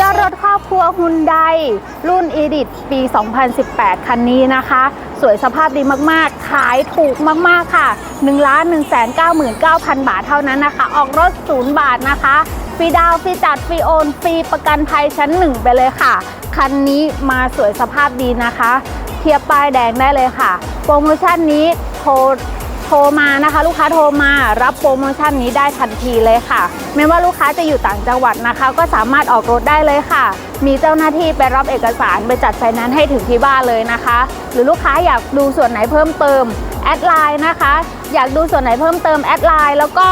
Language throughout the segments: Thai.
ยอดรถครอบครัวฮุนไดรุ่น e d i t ปี 2018 คันนี้นะคะ สวยสภาพดีมากๆ ขายถูกมากๆค่ะ 1 1 9 9 9 0 0 บาทเท่านั้นนะคะ ออกรถ 0 บาทนะคะฟรีดาวฟรีจัดฟรีโอนฟรีประกันภัยชั้น 1 ไปเลยค่ะ คันนี้มาสวยสภาพดีนะคะ เทียบป้ายแดงได้เลยค่ะ โปรโมชั่นนี้โทร โทรมานะคะ ลูกค้าโทรมารับโปรโมชั่นนี้ได้ทันทีเลยค่ะ ไม่ว่าลูกค้าจะอยู่ต่างจังหวัดนะคะ ก็สามารถออกรถได้เลยค่ะ มีเจ้าหน้าที่ไปรับเอกสารไปจัดไฟแนนซ์ให้ถึงที่บ้านเลยนะคะ หรือลูกค้าอยากดูส่วนไหนเพิ่มเติมแอดไลน์นะคะ อยากดูส่วนไหนเพิ่มเติมแอดไลน์แล้วก็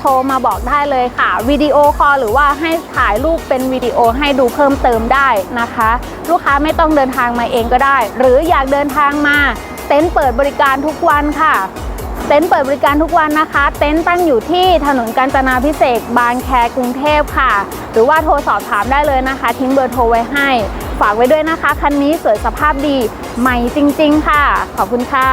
โทรมาบอกได้เลยค่ะวิดีโอคอลหรือว่าให้ถ่ายรูปเป็นวิดีโอให้ดูเพิ่มเติมได้นะคะ ลูกค้าไม่ต้องเดินทางมาเองก็ได้ หรืออยากเดินทางมาเต็นท์เปิดบริการทุกวันค่ะ เต็นท์เปิดบริการทุกวันนะคะ เต็นท์ตั้งอยู่ที่ถนนกาญจนาพิเศษบางแคกรุงเทพค่ะ หรือว่าโทรสอบถามได้เลยนะคะ ทิ้งเบอร์โทรไว้ให้ ฝากไว้ด้วยนะคะ คันนี้สวยสภาพดีใหม่จริง ๆ ค่ะ ขอบคุณค่ะ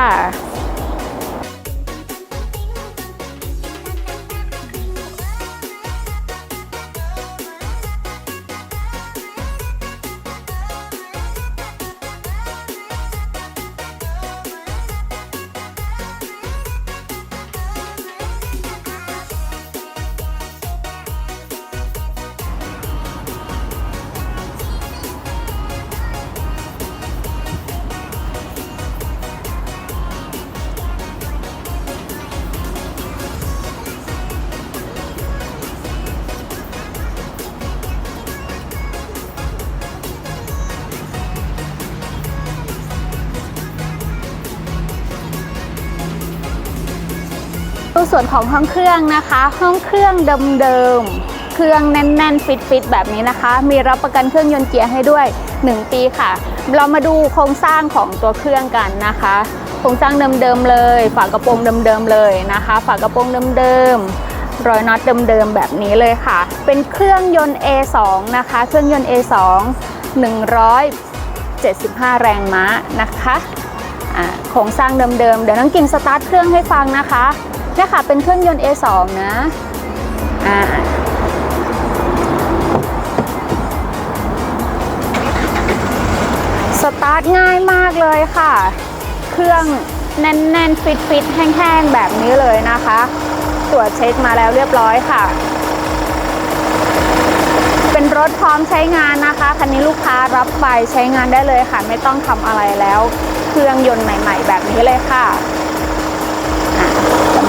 ส่วนของห้องเครื่องนะคะ ห้องเครื่องเดิมๆ เครื่องแน่นๆ ฟิตๆ แบบนี้นะคะ มีรับประกันเครื่องยนต์เกียร์ให้ด้วย 1 ปีค่ะ เรามาดูโครงสร้างของตัวเครื่องกันนะคะ โครงสร้างเดิมๆ เลย ฝากระโปรงเดิมๆ เลยนะคะ ฝากระโปรงเดิมๆ รอยน็อตเดิมๆ แบบนี้เลยค่ะ เป็นเครื่องยนต์ A2 นะคะ เครื่องยนต์ A2 175 แรงม้านะคะโครงสร้างเดิมๆ เดี๋ยวน้องกิ่งสตาร์ทเครื่องให้ฟังนะคะ เนี่ยค่ะเป็นเครื่องยนต์ A2 นะ อ่าสตาร์ทง่ายมากเลยค่ะ เครื่องแน่นๆ ฟิตๆ แห้งๆ แบบนี้เลยนะคะ ตรวจเช็คมาแล้วเรียบร้อยค่ะ เป็นรถพร้อมใช้งานนะคะ คันนี้ลูกค้ารับไปใช้งานได้เลยค่ะ ไม่ต้องทำอะไรแล้ว เครื่องยนต์ใหม่ ๆ แบบนี้เลยค่ะ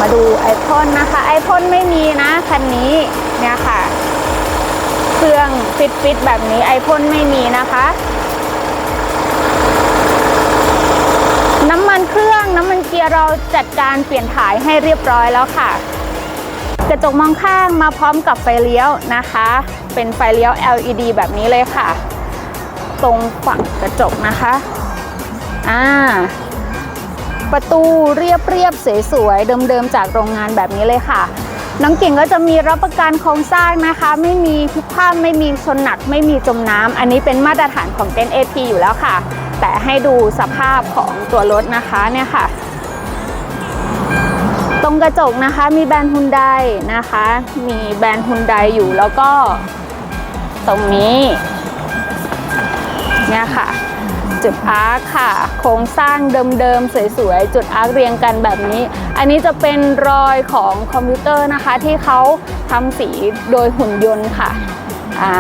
มาดูไอพ่นนะคะ ไอพ่นไม่มีนะคันนี้เนี่ยค่ะ เครื่องฟิตๆแบบนี้ไอพ่นไม่มีนะคะ น้ำมันเครื่องน้ำมันเกียร์เราจัดการเปลี่ยนถ่ายให้เรียบร้อยแล้วค่ะ กระจกมองข้างมาพร้อมกับไฟเลี้ยวนะคะ เป็นไฟเลี้ยว LED แบบนี้เลยค่ะ ตรงฝั่งกระจกนะคะ อ่า ประตูเรียบเรียบๆสวยๆเดิมๆจากโรงงานแบบนี้เลยค่ะ น้องกิ่งก็จะมีรับประกันโครงสร้างนะคะ ไม่มีพลิกคว่ำไม่มีชนหนัก ไม่มีจมน้ำอันนี้เป็นมาตรฐานของเต็นท์ AP อยู่แล้วค่ะ แต่ให้ดูสภาพของตัวรถนะคะเนี่ยค่ะ ตรงกระจกนะคะมีแบรนด์ฮุนไดนะคะ มีแบรนด์ฮุนไดอยู่แล้วก็ตรงนี้เนี่ยค่ะ จุดอาร์คค่ะ โครงสร้างเดิมๆ สวยๆ จุดอาร์คเรียงกันแบบนี้ อันนี้จะเป็นรอยของคอมพิวเตอร์นะคะ ที่เขาทำสีโดยหุ่นยนต์ค่ะอ่า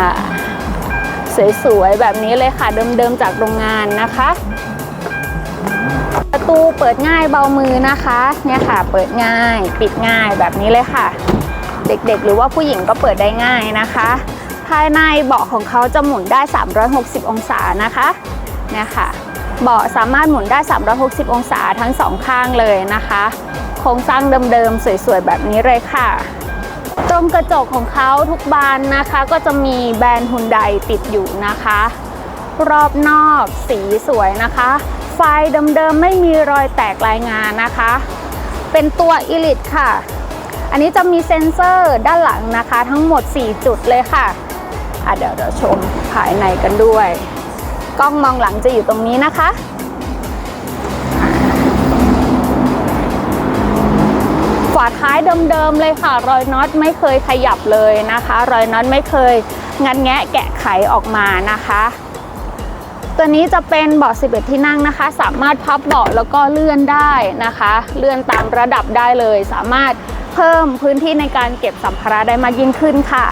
สวยๆ แบบนี้เลยค่ะ เดิมๆ จากโรงงานนะคะ ประตูเปิดง่ายเบามือนะคะ เนี่ยค่ะ เปิดง่ายปิดง่ายแบบนี้เลยค่ะ เด็กๆ หรือว่าผู้หญิงก็เปิดได้ง่ายนะคะภายในเบาะของเขาจะหมุนได้ 360 องศานะคะ เนี่ยค่ะเบาะสามารถหมุนได้ 360 องศาทั้งสองข้างเลยนะคะ โครงสร้างเดิมๆ สวยๆ แบบนี้เลยค่ะ ตรงกระจกของเขาทุกบานนะคะ ก็จะมีแบรนด์ฮุนไดติดอยู่นะคะ รอบนอกสีสวยนะคะ ไฟเดิมๆ ไม่มีรอยแตกรายงานนะคะ เป็นตัว e l i t ค่ะ อันนี้จะมีเซ็นเซอร์ด้านหลังนะคะ ทั้งหมด 4 จุดเลยค่ะอะเดี๋ยวเดี๋ยวชมภายในกันด้วย กล้องมองหลังจะอยู่ตรงนี้นะคะอ่าฝาท้ายเดิมๆเลยค่ะ รอยน็อตไม่เคยขยับเลยนะคะ รอยน็อตไม่เคยงัดแงะแกะไขออกมานะคะ ตัวนี้จะเป็นเบาะ 11 ที่นั่งนะคะ สามารถพับเบาะแล้วก็เลื่อนได้นะคะ เลื่อนตามระดับได้เลย สามารถเพิ่มพื้นที่ในการเก็บสัมภาระได้มากยิ่งขึ้นค่ะ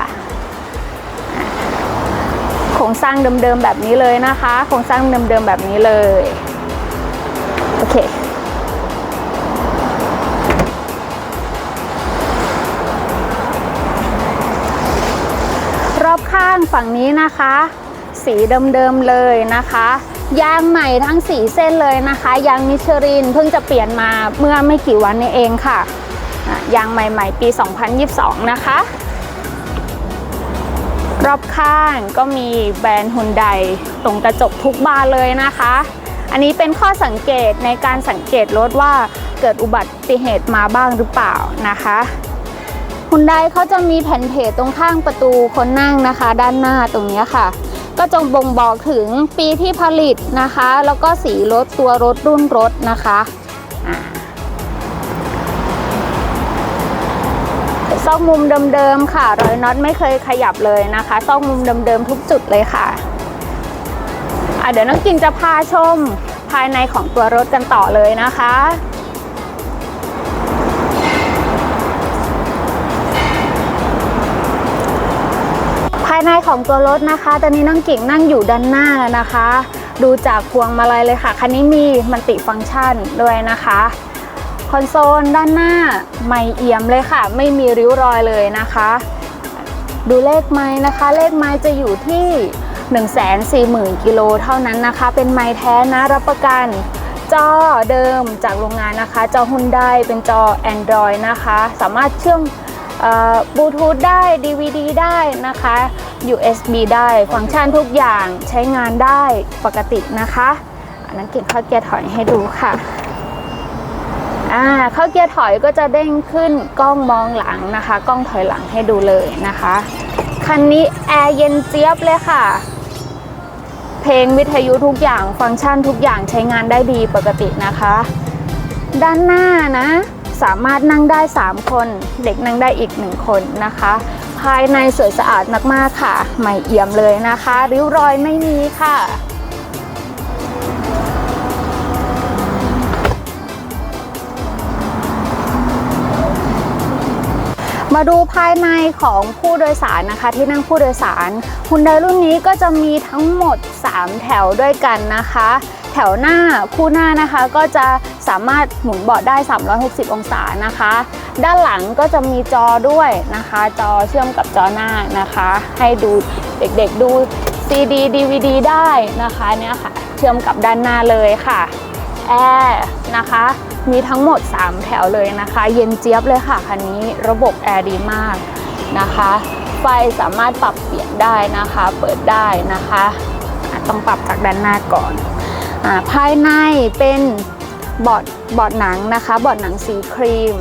ครงสร้างเดิมๆแบบนี้เลยนะคะ โครงสร้างเดิมๆแบบนี้เลย โอเค รอบข้างฝั่งนี้นะคะ สีเดิมๆเลยนะคะยางใหม่ทั้งสีเส้นเลยนะคะ ยางมิชลินเพิ่งจะเปลี่ยนมาเมื่อไม่กี่วันนี้เองค่ะอะยางใหม่ ๆ ปี 2022 นะคะ รอบข้างก็มีแบรนด์ฮุนไดตรงกระจกทุกบานเลยนะคะ อันนี้เป็นข้อสังเกตในการสังเกตรถว่าเกิดอุบัติเหตุมาบ้างหรือเปล่านะคะฮุนไดเขาจะมีแผ่นเพจตรงข้างประตูคนนั่งนะคะ ด้านหน้าตรงนี้ค่ะ ก็จะบ่งบอกถึงปีที่ผลิตนะคะ แล้วก็สีรถตัวรถรุ่นรถนะคะอ่า ซอกมุมเดิมๆค่ะ รอยน็อตไม่เคยขยับเลยนะคะซอกมุมเดิมๆทุกจุดเลยค่ะะเดี๋ยวน้องกินจะพาชมภายในของตัวรถกันต่อเลยนะคะ ภายในของตัวรถนะคะ ตอนนี้น้องกิ่งนั่งอยู่ด้านหน้านะคะ ดูจากพวงมาลัยเลยค่ะ คันนี้มีมันติฟังก์ชันด้วยนะคะ คอนโซลด้านหน้าไม่เอี่ยมเลยค่ะ ไม่มีริ้วรอยเลยนะคะ ดูเลขไม้นะคะ เลขไม้จะอยู่ที่140,000กิโลเท่านั้นนะคะ เป็นไม้แท้นะรับประกัน จอเดิมจากโรงงานนะคะ จอหุ่นได้เป็นจอ Android นะคะ สามารถเชื่อมบลูทูธได้ DVD ได้นะคะ USB ได้ ฟังก์ชันทุกอย่างใช้งานได้ปกตินะคะ อันนั้นเก่งข้าเกียร์ถอยให้ดูค่ะ อ่าเข้าเกียร์ถอยก็จะเด้งขึ้นกล้องมองหลังนะคะ กล้องถอยหลังให้ดูเลยนะคะ คันนี้แอร์เย็นเจี๊ยบเลยค่ะ เพลงวิทยุทุกอย่างฟังก์ชันทุกอย่างใช้งานได้ดีปกตินะคะ ด้านหน้านะ สามารถนั่งได้ 3 คน เด็กนั่งได้อีก 1 คนนะคะ ภายในสวยสะอาดมากๆค่ะ ใหม่เอี่ยมเลยนะคะ ริ้วรอยไม่มีค่ะ มาดูภายในของผู้โดยสารนะคะ ที่นั่งผู้โดยสารฮุนไดรุ่นนี้ก็จะมีทั้งหมด 3 แถวด้วยกันนะคะ แถวหน้าคู่หน้านะคะก็จะสามารถหมุนเบาะได้ 360 องศานะคะ ด้านหลังก็จะมีจอด้วยนะคะ จอเชื่อมกับจอหน้านะคะ ให้ดูเด็กๆดู CD DVD ได้นะคะเนี่ยค่ะ เชื่อมกับด้านหน้าเลยค่ะแอร์นะคะ มีทั้งหมด 3 แถวเลยนะคะ เย็นเจี๊ยบเลยค่ะคันนี้ระบบแอร์ดีมากนะคะ ไฟสามารถปรับเปลี่ยนได้นะคะ เปิดได้นะคะต้องปรับจากด้านหน้าก่อนอภายในเป็นเบอดบอดหนังนะคะเบอดหนังสีครีม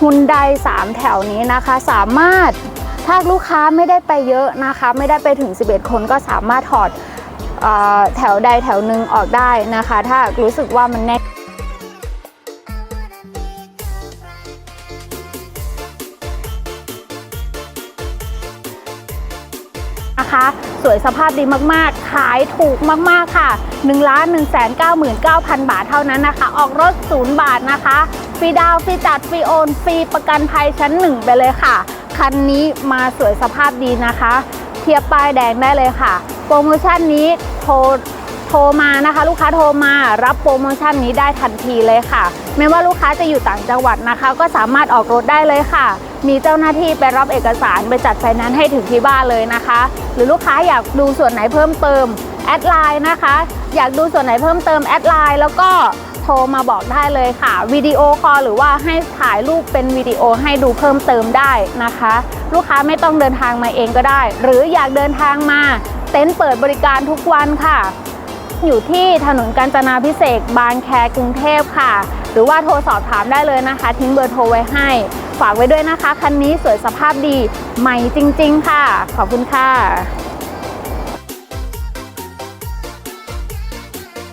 ฮุนได3แถวนี้นะคะสามารถถ้าลูกค้าไม่ได้ไปเยอะนะคะ ไม่ได้ไปถึง 11 คนก็สามารถถอดออแถวใดแถวหนึ่งออกได้นะคะ ถ้ารู้สึกว่ามันแน่ สวยสภาพดีมากๆ ขายถูกมากๆค่ะ1 1 9 9 9 0 0 บาทเท่านั้นนะคะ ออกรถศูนย์บาทนะคะ ฟรีดาวฟรีจัดฟรีโอนฟรีประกันภัยชั้นหนึ่งไปเลยค่ะ คันนี้มาสวยสภาพดีนะคะ เทียบป้ายแดงได้เลยค่ะ โปรโมชั่นนี้โทรโทรมานะคะ ลูกค้าโทรมารับโปรโมชั่นนี้ได้ทันทีเลยค่ะ ไม่ว่าลูกค้าจะอยู่ต่างจังหวัดนะคะ ก็สามารถออกรถได้เลยค่ะ มีเจ้าหน้าที่ไปรับเอกสารไปจัดไฟแนนซ์ให้ถึงที่บ้านเลยนะคะ หรือลูกค้าอยากดูส่วนไหนเพิ่มเติมแอดไลน์นะคะ อยากดูส่วนไหนเพิ่มเติมแอดไลน์แล้วก็โทรมาบอกได้เลยค่ะวิดีโอคอลหรือว่าให้ถ่ายรูปเป็นวิดีโอให้ดูเพิ่มเติมได้นะคะ ลูกค้าไม่ต้องเดินทางมาเองก็ได้ หรืออยากเดินทางมาเต็นท์เปิดบริการทุกวันค่ะ อยู่ที่ถนนกาญจนาพิเศษบางแคกรุงเทพค่ะ หรือว่าโทรสอบถามได้เลยนะคะ ทิ้งเบอร์โทรไว้ให้ ฝากไว้ด้วยนะคะ คันนี้สวยสภาพดีใหม่จริง ๆ ค่ะ ขอบคุณค่ะ